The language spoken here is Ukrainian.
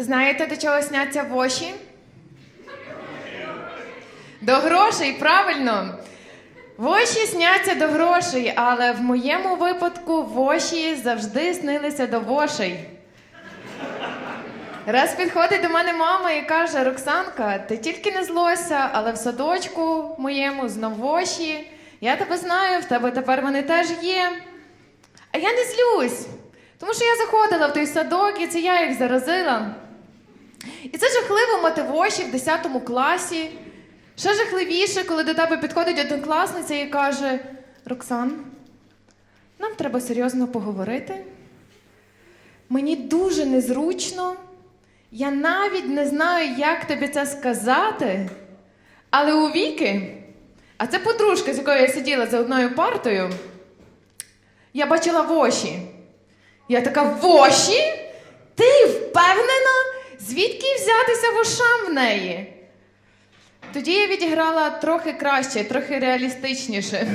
Знаєте, до чого сняться воші? До грошей, правильно. Воші сняться до грошей, але в моєму випадку воші завжди снилися до вошей. Раз підходить до мене мама і каже: Роксанка, ти тільки не злося, але в садочку моєму знов воші. Я тебе знаю, в тебе тепер вони теж є. А я не злюсь, тому що я заходила в той садок, і це я їх заразила. І це жахливо мати воші в 10 класі. Ще жахливіше, коли до тебе підходить однокласниця і каже: Роксан, нам треба серйозно поговорити. Мені дуже незручно. Я навіть не знаю, як тобі це сказати. Але у Віки, а це подружка, з якою я сиділа за одною партою, я бачила воші. Я така воші? Ти впевнена? Звідки взятися вошам в неї? Тоді я відіграла трохи краще, трохи реалістичніше.